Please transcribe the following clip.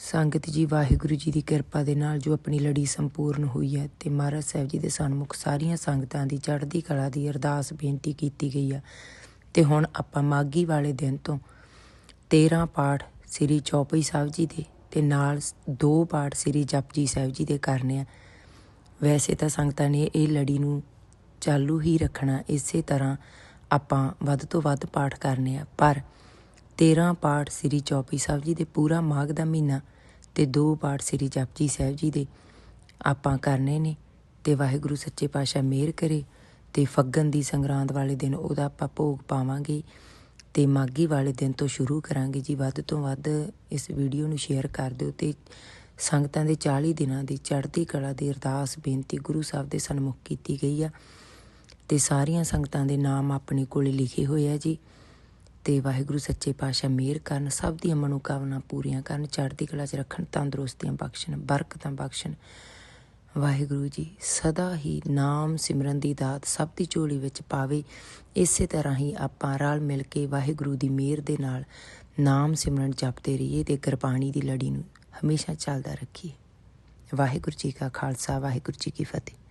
ਸੰਗਤ ਜੀ, ਵਾਹਿਗੁਰੂ ਜੀ ਦੀ ਕਿਰਪਾ ਦੇ ਨਾਲ ਜੋ ਆਪਣੀ ਲੜੀ ਸੰਪੂਰਨ ਹੋਈ ਹੈ ਤੇ ਮਹਾਰਾਜ ਸਾਹਿਬ ਜੀ ਦੇ ਸਨਮੁਖ ਸਾਰੀਆਂ ਸੰਗਤਾਂ ਦੀ ਚੜ੍ਹਦੀ ਕਲਾ ਦੀ ਅਰਦਾਸ ਬੇਨਤੀ ਕੀਤੀ ਗਈ ਆ। ਤੇ ਹੁਣ ਆਪਾਂ ਮਾਗੀ ਵਾਲੇ ਦਿਨ ਤੋਂ 13 ਪਾਠ ਸ੍ਰੀ ਚੌਪਈ ਸਾਹਿਬ ਜੀ ਦੇ ਤੇ ਨਾਲ ਦੋ ਪਾਠ ਸ੍ਰੀ ਜਪਜੀ ਸਾਹਿਬ ਜੀ ਦੇ ਕਰਨੇ ਆ। ਵੈਸੇ ਤਾਂ ਸੰਗਤਾਂ ਨੇ ਇਹ ਲੜੀ ਨੂੰ ਚਾਲੂ ਹੀ ਰੱਖਣਾ ਇਸੇ ਤਰ੍ਹਾਂ ਆਪਾਂ ਵੱਧ ਤੋਂ ਵੱਧ ਪਾਠ ਕਰਨੇ ਆ, ਪਰ 13 ਪਾਠ ਸ੍ਰੀ ਚੌਪੀ ਸਾਹਿਬ ਜੀ ਦੇ, ਪੂਰਾ ਮਾਘ ਦਾ ਮਹੀਨਾ ਤੇ ਦੋ ਪਾਠ ਸ੍ਰੀ ਜਪਜੀ ਸਾਹਿਬ ਜੀ ਦੇ ਆਪਾਂ ਕਰਨੇ ਨੇ ਤੇ ਵਾਹਿਗੁਰੂ ਸੱਚੇ ਪਾਤਸ਼ਾਹ ਮਿਹਰ ਕਰੇ ਤੇ ਫੱਗਣ ਦੀ ਸੰਗਰਾਂਦ ਵਾਲੇ ਦਿਨ ਉਹਦਾ ਆਪਾਂ ਭੋਗ ਪਾਵਾਂਗੇ ਤੇ ਮਾਗੀ ਵਾਲੇ ਦਿਨ ਤੋਂ ਸ਼ੁਰੂ ਕਰਾਂਗੇ ਜੀ। ਵੱਧ ਤੋਂ ਵੱਧ ਇਸ ਵੀਡੀਓ ਨੂੰ ਸ਼ੇਅਰ ਕਰ ਦਿਓ ਤੇ ਸੰਗਤਾਂ ਦੇ 40 ਦਿਨਾਂ ਦੀ ਚੜ੍ਹਦੀ ਕਲਾ ਦੀ ਅਰਦਾਸ ਬੇਨਤੀ ਗੁਰੂ ਸਾਹਿਬ ਦੇ ਸਨਮੁਖ ਕੀਤੀ ਗਈ ਆ ਤੇ ਸਾਰੀਆਂ ਸੰਗਤਾਂ ਦੇ ਨਾਮ ਆਪਣੇ ਕੋਲੇ ਲਿਖੇ ਹੋਏ ਆ ਜੀ। ਤੇ ਵਾਹਿਗੁਰੂ ਸੱਚੇ ਪਾਤਸ਼ਾਹ ਮਿਹਰ ਕਰਨ, ਸਭ ਦੀਆਂ ਮਨੋਕਾਮਨਾ ਪੂਰੀਆਂ ਕਰਨ, ਚੜ੍ਹਦੀ ਕਲਾ 'ਚ ਰੱਖਣ, ਤੰਦਰੁਸਤੀਆਂ ਬਖਸ਼ਣ, ਬਰਕਤਾਂ ਬਖਸ਼ਣ। ਵਾਹਿਗੁਰੂ ਜੀ, ਸਦਾ ਹੀ ਨਾਮ ਸਿਮਰਨ ਦੀ ਦਾਤ ਸਭ ਦੀ ਝੋਲੀ ਵਿੱਚ ਪਾਵੇ। ਇਸੇ ਤਰ੍ਹਾਂ ਹੀ ਆਪਾਂ ਰਲ ਮਿਲ ਕੇ ਵਾਹਿਗੁਰੂ ਦੀ ਮਿਹਰ ਦੇ ਨਾਲ ਨਾਮ ਸਿਮਰਨ ਜਪਦੇ ਰਹੀਏ ਤੇ ਗੁਰਬਾਣੀ ਦੀ ਲੜੀ ਨੂੰ ਹਮੇਸ਼ਾ ਚੱਲਦਾ ਰੱਖੀਏ। ਵਾਹਿਗੁਰੂ ਜੀ ਕਾ ਖਾਲਸਾ, ਵਾਹਿਗੁਰੂ ਜੀ ਕੀ ਫਤਿਹ।